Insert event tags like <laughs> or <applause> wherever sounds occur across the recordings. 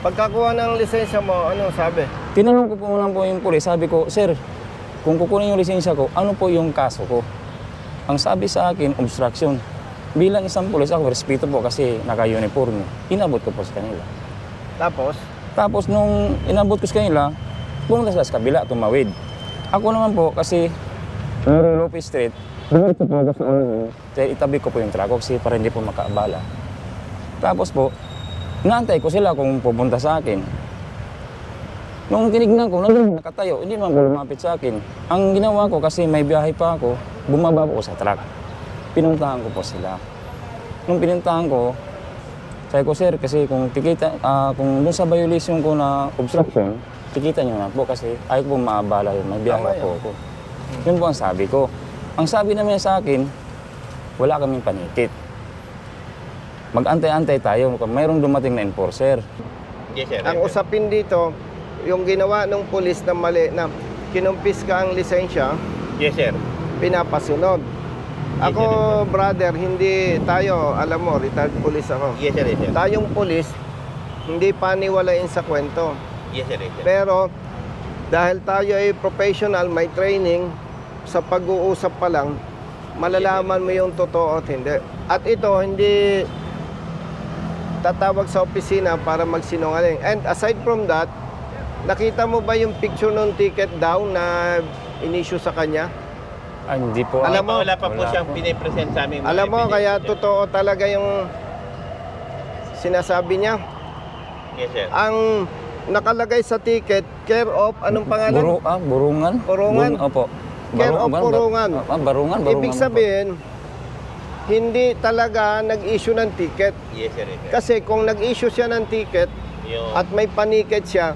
Pagkakuha ng lisensya mo, ano sabi? Tinanong ko po lang po yung pulis, sabi ko, Sir, kung kukunin yung lisensya ko, ano po yung kaso ko? Ang sabi sa akin, obstruction. Bilang isang pulis, ako respeto po kasi naka-uniform. Inabot ko po sa kanila. Tapos, Tapos nung inabot ko sa kanila, pumunta sila sa kabila, tumawid. Ako naman po kasi Mary Lopez Street, dumiretso po ako sa ano. Kaya itabi ko po yung truck ko kasi para hindi po makaabala. Tapos po, naantay ko sila kung pupunta sa akin. Nung tinignan ko, nandun nakatayo, hindi naman po lumapit sa akin. Ang ginawa ko kasi may biyahe pa ako, bumaba po ako sa truck. Pinuntahan ko po sila. Nung pinuntahan ko, sabi ko, sir, kasi kung tikita, ah, kung dun sa violation ko na obstruction, tikita nyo na po kasi ayaw ko maabala yun, may biyahe po ako. Yun po ang sabi ko. Ang sabi naman sa akin, wala kaming panitit. Mag-antay-antay tayo kung mayroong dumating na enforcer. Yes, sir. ang usapin dito, yung ginawa ng pulis na mali na kinumpis ka ang lisensya, Yes, sir. pinapasunod. Ako, brother, hindi tayo, alam mo, retired police ako. Yes, sir. Yes, sir. Tayong pulis, hindi paniwalain sa kwento. Yes, sir. Yes, sir. Pero, dahil tayo ay professional, may training, sa pag-uusap pa lang, malalaman mo yung totoo at hindi. At ito, hindi tatawag sa opisina para magsinungaling. And aside from that, nakita mo ba yung picture ng ticket daw na inisyu sa kanya? Ay, hindi po. Alam mo, wala pa po wala siyang po. pinipresent sa amin. Alam mo, kaya totoo talaga yung sinasabi niya. Yes, sir. Ang nakalagay sa ticket, care of, anong pangalan? Buru, ah, burungan? Burungan? Bun- opo. Care of bar- burungan. Ah, barungan, barungan. Ibig po. sabihin, hindi talaga nag-issue ng ticket. Yes, sir. Yes, sir. Kasi kung nag-issue siya ng ticket Yung, at may paniket siya,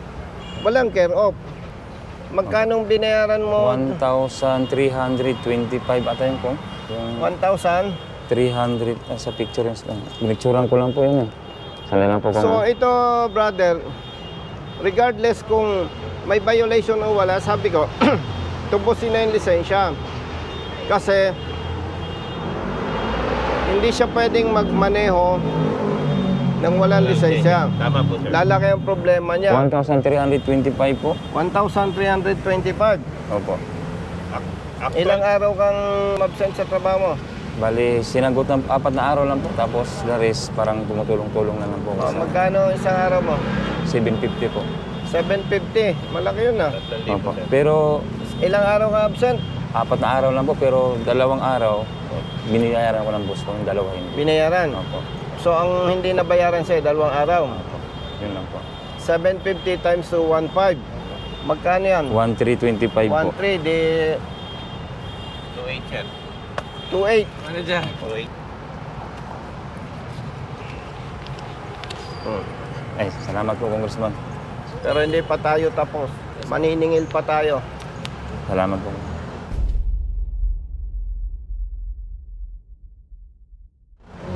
walang care of. Magkanong binayaran mo? 1,325 ata yun po. Yung 1,000. 300 ah, sa picture yun. Pinicturean ko lang po yun eh. Sana lang po kung... So ito, brother, regardless kung may violation o wala, sabi ko, <clears throat> tubusin na yung lisensya. Kasi hindi siya pwedeng magmaneho ng walang lisensya. Tama po, sir. Lalaki ang problema niya. 1,325 po. 1,325. Opo. Actual, Ilang araw kang absent sa trabaho mo? Bali, sinagot ng apat na araw lang po. Tapos the rest, parang tumutulong-tulong na lang po. O, Kasi magkano isang araw mo? 750 po. 750. Malaki yun ah. Opo. Pero Ilang araw ka absent? apat na araw lang po. Pero dalawang araw, biniyayaran ko ng boss ko. Yung dalawa hindi. Binayaran. Opo. So ang hindi nabayaran sa'yo, dalawang araw. Opo. Yun lang po. 750 times to 1.5. Magkano yan? 1,325 po. 1.3 di 2.8, sir. 2.8. 2.8. Hmm. Ay, salamat po, Congressman. Pero hindi pa tayo tapos. Maniningil pa tayo. Salamat po.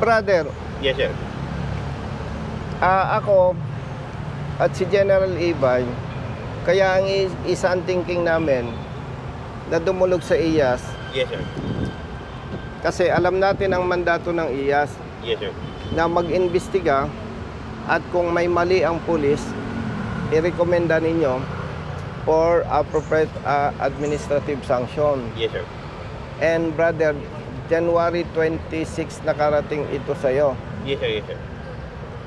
Brother, Yes, sir. ah, ako at si General Ibay, kaya ang is- isa ang thinking namin na dumulog sa IAS Yes, sir. kasi alam natin ang mandato ng IAS Yes, sir. na mag-imbestiga at kung may mali ang pulis, irekomenda ninyo for appropriate uh, administrative sanction. Yes, sir. And brother, January 26 nakarating ito sa'yo. Yes, sir. Yes, sir.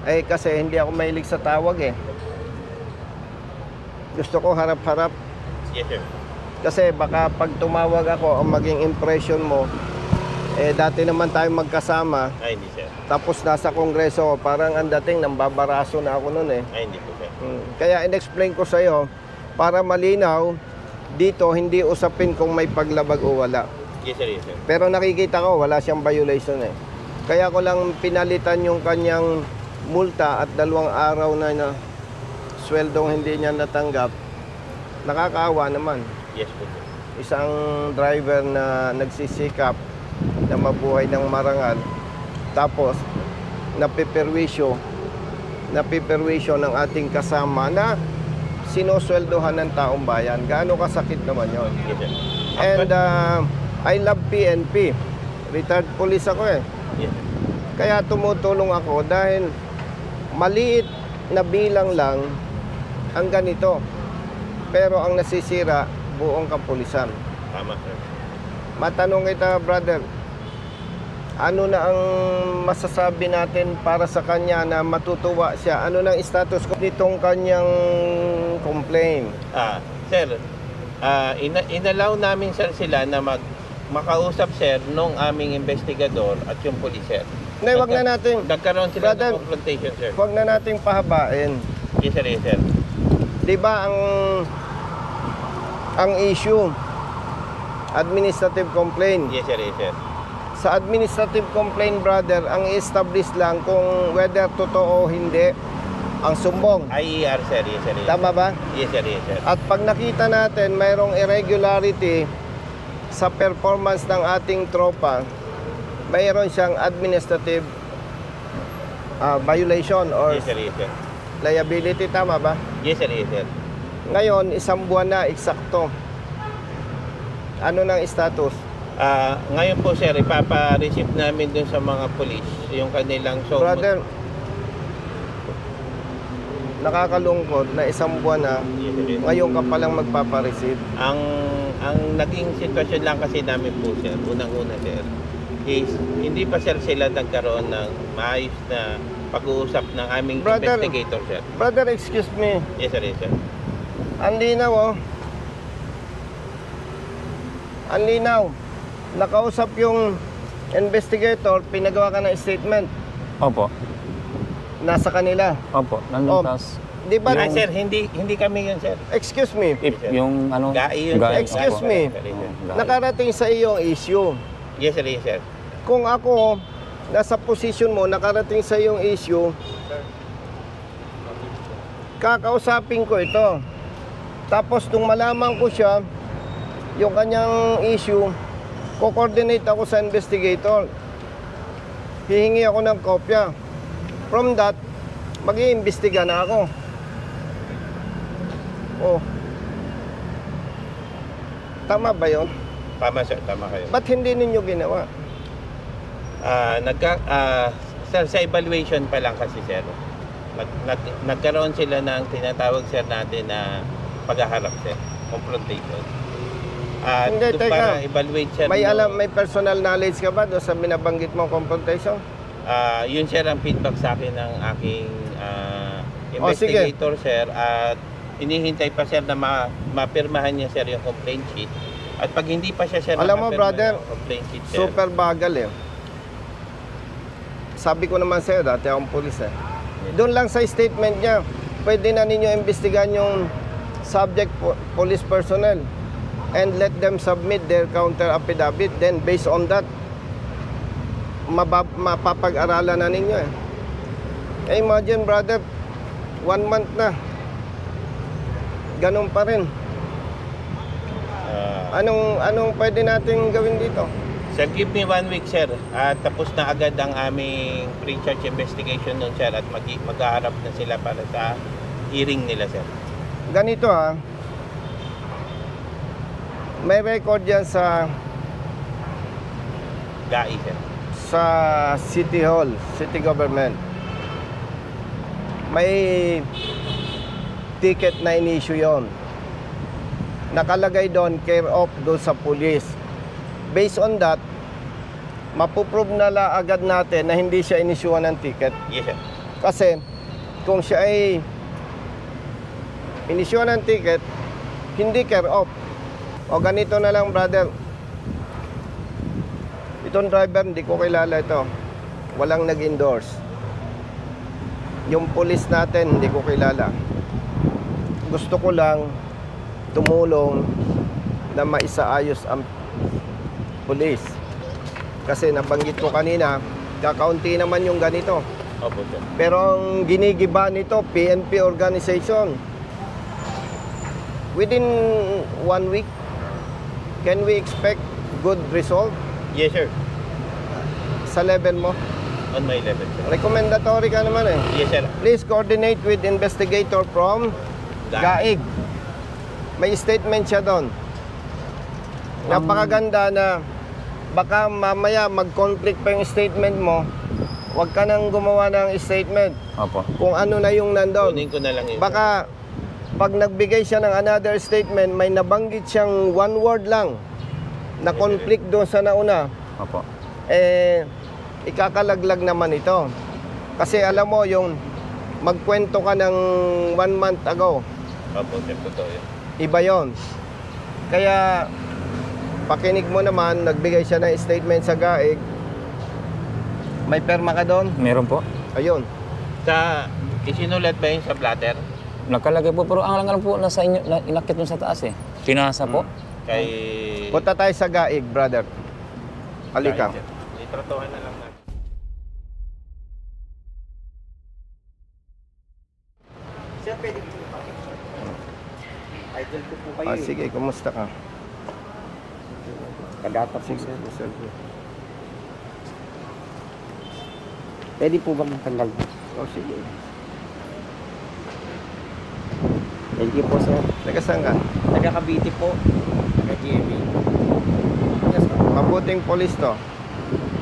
Eh kasi hindi ako mahilig sa tawag eh. Gusto ko harap-harap Yes, sir. kasi baka pag tumawag ako, ang maging impression mo, eh dati naman tayo magkasama, Ay, hindi, sir. tapos nasa kongreso, parang ang dating nang babaraso na ako noon eh. Ay, hindi po, sir. Mm. Kaya in-explain ko sa'yo, para malinaw, dito hindi usapin kung may paglabag o wala. Yes, sir. Yes, sir. Pero nakikita ko, wala siyang violation eh. Kaya ko lang pinalitan yung kanyang multa at dalawang araw na na sweldong hindi niya natanggap. Nakakaawa naman. Yes po, sir. Isang driver na nagsisikap na mabuhay ng marangal. Tapos, napiperwisyo, napiperwisyo ng ating kasama na sinosweldohan ng taong bayan. Gaano kasakit naman yon? And uh, I love PNP. Retired police ako eh. Kaya tumutulong ako dahil maliit na bilang lang ang ganito. Pero ang nasisira, buong kapulisan. Tama, sir. Matanong kita, brother, ano na ang masasabi natin para sa kanya na matutuwa siya? Ano na ang status ko nitong kanyang complaint? Ah, sir, ah, ina- inalaw namin sir sila na mag makausap sir nung aming investigador at yung police sir. Hindi, wag na natin. Nagkaroon sila Brother. ng confrontation sir. Huwag na nating pahabain. Yes sir, yes sir. 'Di ba ang ang issue administrative complaint. Yes sir, yes sir. Sa administrative complaint, brother, ang establish lang kung whether totoo o hindi ang sumbong. IER sir, yes sir. Yes, Tama ba? yes sir, yes sir. At pag nakita natin mayroong irregularity sa performance ng ating tropa, mayroon siyang administrative ah, violation or Yes sir, yes sir. liability. Tama ba? Yes sir, yes sir. Ngayon, isang buwan na, eksakto. Ano ng status? Ah, ngayon po sir, ipapa-receive namin dun sa mga police yung kanilang so Brother, nakakalungkot na isang buwan na, ngayon ka palang magpapareceive. Ang ang naging sitwasyon lang kasi namin po sir, unang-una sir, is hindi pa sir sila nagkaroon ng maayos na pag-uusap ng aming Brother. investigator sir. Brother, excuse me. Yes sir, yes sir. Ang linaw, oh. Ang linaw. Nakausap yung investigator, pinagawa ka ng statement. Opo. Nasa kanila. Opo. Nandun Oh. Di ba? Ay sir, hindi hindi kami yun sir. Excuse me. if yung ano, Gai yun gai. Excuse opo. me. Oh, gai. Nakarating sa iyong issue. Yes sir, yes sir. Kung ako, nasa position mo, nakarating sa iyong issue, kakausapin ko ito. Tapos nung malaman ko siya, yung kanyang issue, ko-coordinate ako sa investigator. Hihingi ako ng kopya. From that, mag iimbestiga na ako. Oh. Tama ba yun? Tama sir, tama kayo. Ba't hindi ninyo ginawa? Ah, nagka ah, sir sa evaluation pa lang kasi sir. Nag, nag, nagkaroon sila ng tinatawag sir natin na paghaharap sir, confrontation. At Hindi, doon teka. para evaluate sir. May no- alam, may personal knowledge ka ba doon sa binabanggit mong confrontation? Ah, yun sir ang feedback sa akin ng aking Oh, sige. investigator sir at inihintay pa sir na ma mapirmahan niya sir yung complaint sheet. At pag hindi pa siya sir Alam mo, brother, complaint sheet sir. Super bagal eh. Sabi ko naman sa'yo, dati akong pulis eh. Doon lang sa statement niya, pwede na ninyo imbestigahan yung subject po- police personnel and let them submit their counter affidavit. Then based on that, mabab- mapapag-aralan na ninyo eh. Eh, imagine brother, one month na. Ganun pa rin. Ah, Anong anong pwede nating gawin dito? Sir, give me one week, sir. At tapos na agad ang aming pre-charge investigation nun, sir. At mag maghaharap na sila para sa hearing nila, sir. Ganito ha. May record yan sa GAI, sir. Sa City Hall, City Government. May ticket na in-issue yon. Nakalagay doon, care of doon sa police. Based on that, mapuprove na la agad natin na hindi siya inisyuhan ng ticket. Yes, sir. Kasi kung siya ay inisyuhan ng ticket, hindi care off. O ganito na lang brother. Itong driver, hindi ko kilala ito. Walang nag-endorse. Yung police natin, hindi ko kilala. Gusto ko lang tumulong na maisaayos ang police. Kasi nabanggit ko kanina, kakaunti naman yung ganito. Opo, sir. Pero ang ginigiba nito, PNP organization. Within one week, can we expect good result Yes, sir. sa level mo? On my level, sir. Recommendatory ka naman eh. Yes, sir. Please coordinate with investigator from GAI. Gaig. May statement siya doon. Napakaganda na baka mamaya mag-conflict pa yung statement mo Huwag ka nang gumawa ng statement Opo. kung ano na yung nandun. Kunin ko na lang yun. Baka pag nagbigay siya ng another statement, may nabanggit siyang one word lang na conflict doon sa nauna, Opo. eh, ikakalaglag naman ito. Kasi alam mo, yung magkwento ka ng one month ago, Opo, sir, totoo yun. iba yon. Kaya, pakinig mo naman, nagbigay siya ng statement sa GAIG, may perma ka doon? Meron po. Ayun. Sa, isinulat ba yun sa blatter? Nakalagay po, pero ang lang po nasa inyo, na, inakit nyo sa taas eh. Pinasa po. Kay... Punta tayo sa GAIG, brother. Halika. Sir. Itratuhan na lang natin. Sir, pwede po ba? Idol ko po kayo Ah, eh. sige, kumusta ka? Kagata po, Sige, sir. sige. Pwede po ba matanggal po? Oh, sige. Thank you po, sir. Teka, saan ka? Taga Cavite po. Taga GMA. Yes, sir. Mabuting polis to.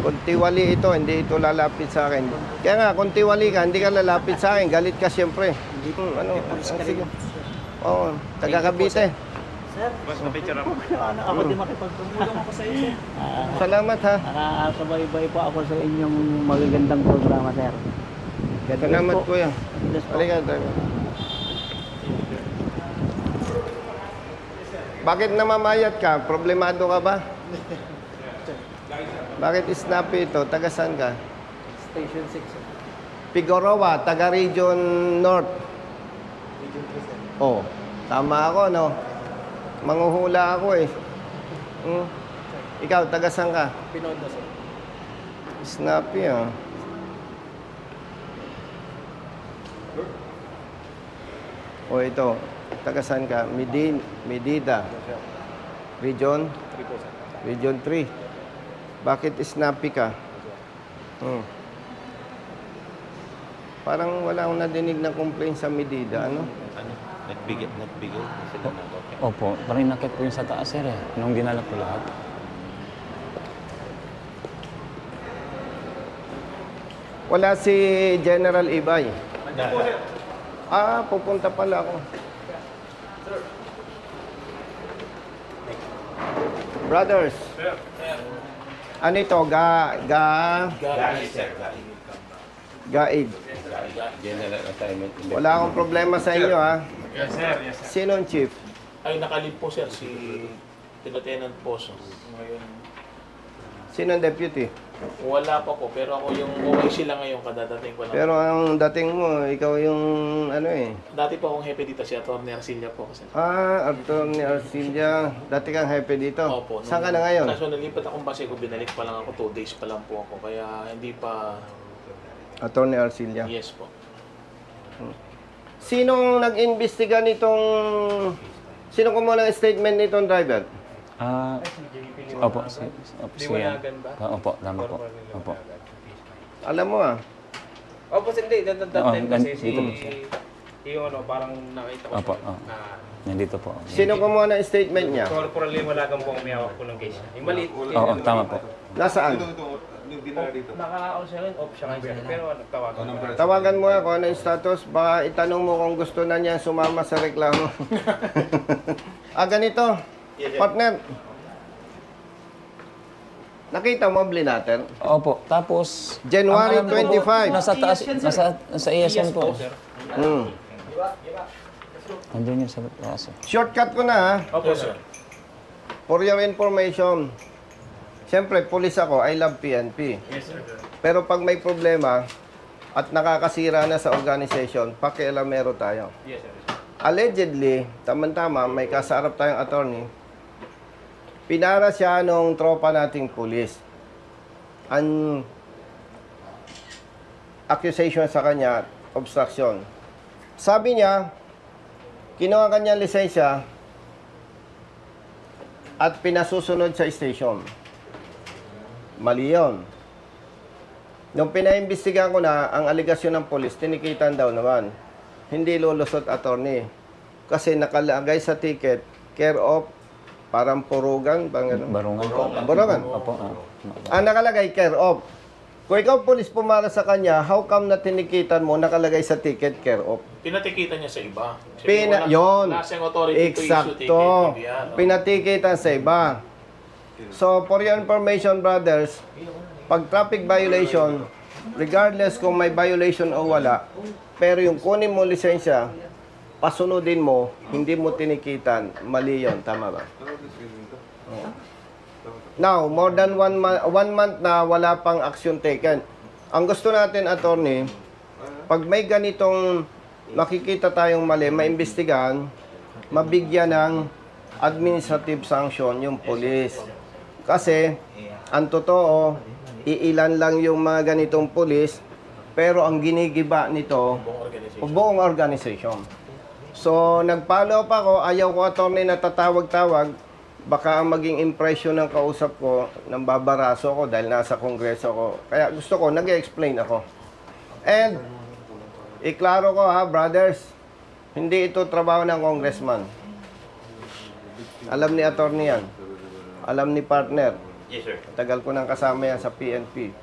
Kung tiwali ito, hindi ito lalapit sa akin. Kaya nga, kung tiwali ka, hindi ka lalapit sa akin. Galit ka siyempre. Hindi po. Ano? Ah, ka rin. Oo, taga Cavite. Sir, Mas na-picture ako. <laughs> ano, ako din makipagtumulong ako sa iyo, sir. <laughs> Ah, Salamat ha. Nakakasabay-bay po ako sa inyong magagandang programa, sir. Salamat po. kuya. Halika, tayo. Bakit namamayat ka? Problemado ka ba? <laughs> Bakit snappy ito? Taga saan ka? Station 6, sir. Figueroa, taga Region North. Oh, tama ako, no? Manguhula ako eh. Hmm? Ikaw, taga saan ka? Pinondo, sir. Snappy, ah. O ito, taga saan ka? Medin, Medida. Region? Region 3. Bakit snappy ka? Hmm. Parang wala akong nadinig na complaint sa Medida, ano? Ano? Nagbigay, nagbigay. Sila na okay. Opo. Parang inakit po yung sa taas sir eh. Nung dinala po lahat. Wala si General Ibay. Na, Ah, pupunta pala ako. Brothers. Ano ito? Ga, ga, Gali, sir. Gaid. General assignment. Wala akong problema sa inyo, ha? Yes, sir. Yes, sir. Sino ang chief? Ay, nakalip po, sir, si Lieutenant Poso. Ngayon, Sino ang deputy? Wala pa po, pero ako yung OIC lang ngayon, kadadating ko lang. Pero ang dating mo, ikaw yung ano eh. Dati po akong hepe dito, si Atty. Arcilia po. Kasi. Ah, ni Arcilia. Dati kang happy dito. Opo. Saan ka na ngayon? Kaso nalipat akong base ko, binalik pa lang ako, two days pa lang po ako. Kaya hindi pa, ni Arcilia. yes po. Sinong nag-imbestiga nitong... Sino kumuha ng statement nitong driver? Ah, opo. Si, opo, si, Ah, opo, tama po. Opo. Alam mo ah. Opo, hindi. That, that, that Oo, time kasi si... dito po siya. Yung ano, parang nakita ko Opo, siya oo. na... Nandito po. Sino kumuha ng statement niya? Corporal yung walagang po ang umiyawak po ng case. Yung maliit. Oo, tama po. Nasaan? Naka-on siya rin, off siya ngayon. sir. Pero nagtawagan. Tawagan mo ako ano yung status. Baka itanong mo kung gusto na niya sumama sa reklamo. <laughs> ah, ganito. Partner. Nakita mo blinater? Opo. Tapos, January ang alam ko po, 25. Nasa taas, nasa, nasa ESN po. sir. Hmm. Andun yun sa taas. eh. Shortcut ko na ha. Opo, sir. For your information. Siyempre, pulis ako. I love PNP. Yes, sir. Pero pag may problema at nakakasira na sa organization, pakialamero tayo. Yes, sir. Allegedly, tama-tama, may kasarap tayong attorney, pinara siya nung tropa nating pulis. Ang accusation sa kanya, obstruction. Sabi niya, kinuha kanya lisensya at pinasusunod sa station. Mali yun. Nung pinaimbestigahan ko na, ang aligasyon ng polis, tinikitan daw naman. Hindi lulusot attorney. Kasi nakalagay sa ticket, care of, parang purugan, bang ano? Barungan po. Barungan. Opo. ah. Ang nakalagay, care of. Kung ikaw police pumara sa kanya, how come na tinikitan mo nakalagay sa ticket care of? Pinatikita niya sa iba. Siyempre, Pina, wala- yon. Wala siyang authority to issue ticket. Hindi yan, no? Pinatikitan sa iba. So, for your information, brothers, pag traffic violation, regardless kung may violation o wala, pero yung kunin mo lisensya, pasunodin mo, hindi mo tinikitan, mali yun. Tama ba? Now, more than one, month, one month na wala pang action taken. Ang gusto natin, attorney, pag may ganitong makikita tayong mali, maimbestigahan, mabigyan ng administrative sanction yung police. Kasi, ang totoo, iilan lang yung mga ganitong police, pero ang ginigiba nito, Buong organization. buong organization. So, nag-follow up ako, ayaw ko attorney na tatawag-tawag, baka ang maging impression ng kausap ko, nang babaraso ko dahil nasa kongreso ko. Kaya gusto ko, nag-explain ako. And, iklaro ko ha, brothers, hindi ito trabaho ng congressman. Alam ni attorney yan. Alam ni partner. Yes, sir. Tagal ko nang kasama yan sa PNP.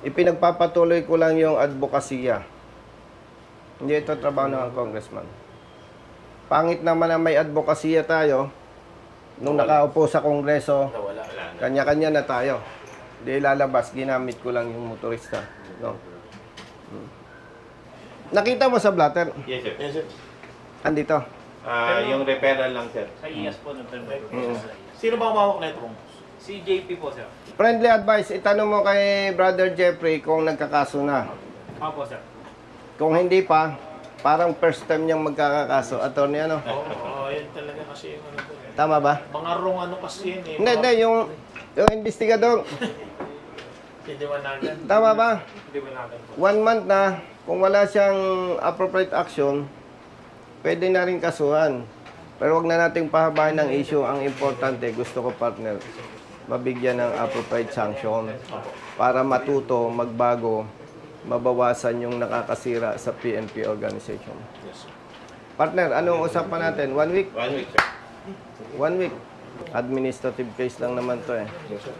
Ipinagpapatuloy ko lang yung advokasya. Hindi ito trabaho ng congressman. Pangit naman na may advokasya tayo. Nung nakaupo sa kongreso, Nawala. kanya-kanya na tayo. Hindi lalabas, ginamit ko lang yung motorista. No? Hmm. Nakita mo sa blatter? Yes, sir. Yes, sir. Andito. Ah, yung referral lang, sir. Sa IAS po ng term. Sino ba umawak na ito? Si JP po, sir. Friendly advice, itanong mo kay Brother Jeffrey kung nagkakaso na. Opo, sir. Kung hindi pa, parang first time niyang magkakakaso. Attorney ano? Oo, oh, yan talaga kasi yung ano po. eh. Tama ba? Mga wrong ano kasi yun eh. Hindi, hindi. Yung, yung investigador. Hindi managan. Tama ba? Hindi managan po. One month na, kung wala siyang appropriate action, pwede na rin kasuhan. Pero wag na nating pahabain ng issue. Ang importante, gusto ko partner, mabigyan ng appropriate sanction para matuto, magbago, mabawasan yung nakakasira sa PNP organization. Yes, sir. Partner, anong usapan natin? One week? One week, sir. One week. Administrative case lang naman to eh.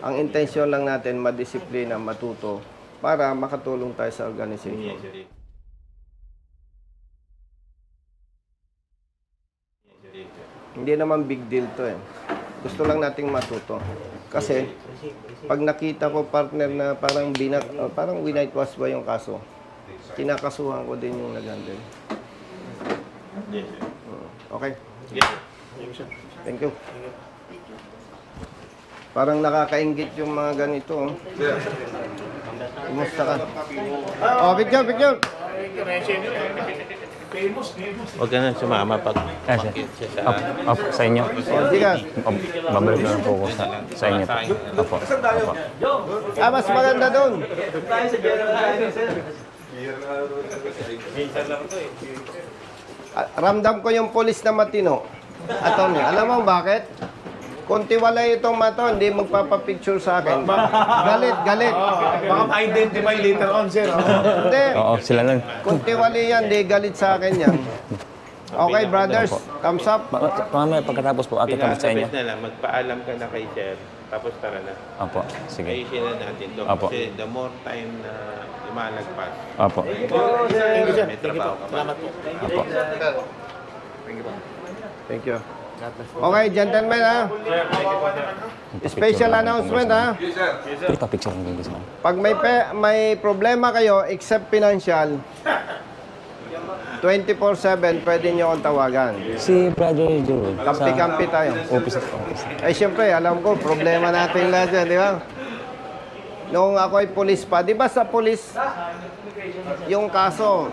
Ang intensyon lang natin, madisiplina, matuto, para makatulong tayo sa organization. Yes, sir. Yes, sir. Hindi naman big deal to eh. Gusto lang nating matuto. Kasi, pag nakita ko partner na parang binat, uh, parang winightwash ba yung kaso, kinakasuhan ko din yung nag-handle. Yes, sir. Uh, Okay, Yes, sir. thank you. Parang nakakaingit yung mga ganito. oh. Kumusta ka? Oh, picture, picture. Huwag ka na sumama pag Ah, sir. siya sa... Up, up sa inyo. Up, babalik na lang po ako sa, sa inyo. Opo. Opo. Ah, mas maganda doon. Ah, Ramdam ko yung polis na matino. Attorney, alam mo bakit? Kung tiwalay itong mato, hindi magpapapicture sa akin. Galit, galit. Baka ma-identify later on, sir. Hindi. Oo, sila lang. Kung tiwalay yan, hindi galit sa akin yan. Okay, brothers, thumbs up. Ma- ma- Mamaya pagkatapos po, ato tapos sa inyo. Pinakabit na lang, magpaalam ka na kay sir, tapos tara na. Opo, sige. Ayusin na natin to. Apo. Kasi the more time na lumalagpas, Opo. Thank you, sir. may Thank you trabaho po. ka pa. Thank you. Okay, gentlemen ha. Special announcement ha. Pwede pa picture ng guys man. Pag may pe- may problema kayo, except financial, 24-7, pwede nyo akong tawagan. Si Brother Joel. Kampi-kampi tayo. Office. office. Ay, siyempre, alam ko, problema natin lahat yan, di ba? Nung ako ay polis pa, di ba sa polis, yung kaso,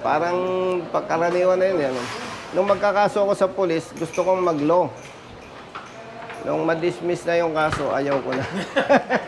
parang pagkaraniwan na yun. Yan. Nung magkakaso ako sa polis, gusto kong mag-law. Nung ma-dismiss na yung kaso, ayaw ko na.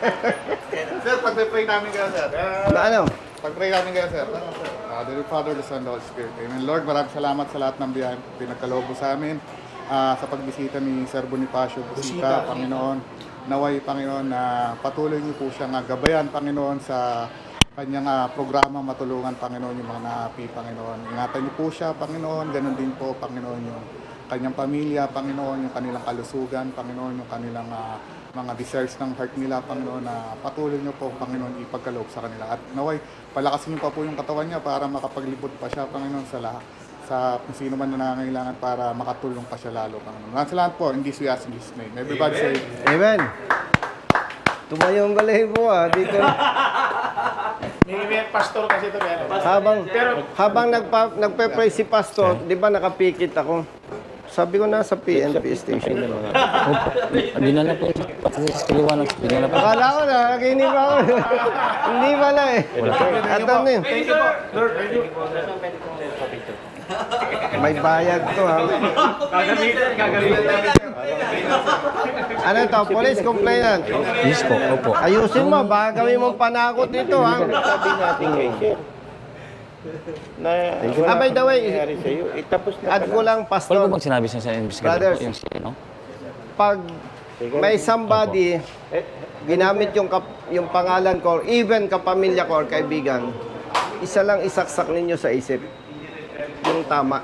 <laughs> Sir, pag-pray namin kayo, sir. na ano? Pag-pray namin kayo, sir. Uh, the Father, the Son, the Holy Spirit. Amen. Lord, maraming salamat sa lahat ng biyayang pinagkaloob sa amin. Ah, sa pagbisita ni Sir Bonifacio Busita, Panginoon. Naway, Panginoon, na patuloy niyo po siyang ah, gabayan, Panginoon, sa kanyang ah, programa matulungan, Panginoon, yung mga naapi, Panginoon. Ingatan niyo po siya, Panginoon. Ganon din po, Panginoon, yung kanyang pamilya, Panginoon, yung kanilang kalusugan, Panginoon, yung kanilang ah, mga desires ng heart nila, Panginoon, na patuloy niyo po, Panginoon, ipagkaloob sa kanila. At naway, palakasin niyo pa po yung katawan niya para makapaglibot pa siya, Panginoon, sa lahat sa kung sino man na nangangailangan para makatulong pa siya lalo, Panginoon. Maraming salamat po, in this we ask in name. Everybody say, Amen. Tumayo ang balahibo ah. Dito. <laughs> May, pastor kasi ito, pero. Habang, habang nagpa, nagpe-pray si pastor, di ba nakapikit ako? Sabi ko na sa PNP station. Dinala po pati sa kaliwanag. Dinala po. Akala ko na, nakinig ako. <laughs> Hindi pala eh. At ano yun? May bayad to ha. Ano to? Police complainant. Yes po, opo. Ayusin mo, baka gawin mong panakot dito ha. Sabi natin kay sir. Na, Ah, by the way, sa'yo, eh, tapos na Add ko lang, Wala po pastor. bang sinabi sa sa investigator Brothers. po yung no? Pag may somebody ginamit yung kap, yung pangalan ko, or even kapamilya ko or kaibigan, isa lang isaksak ninyo sa isip. Yung tama.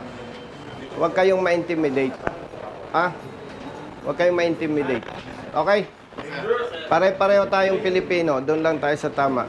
Huwag kayong ma-intimidate. Ha? Huwag kayong ma-intimidate. Okay? Pare-pareho tayong Pilipino, doon lang tayo sa tama.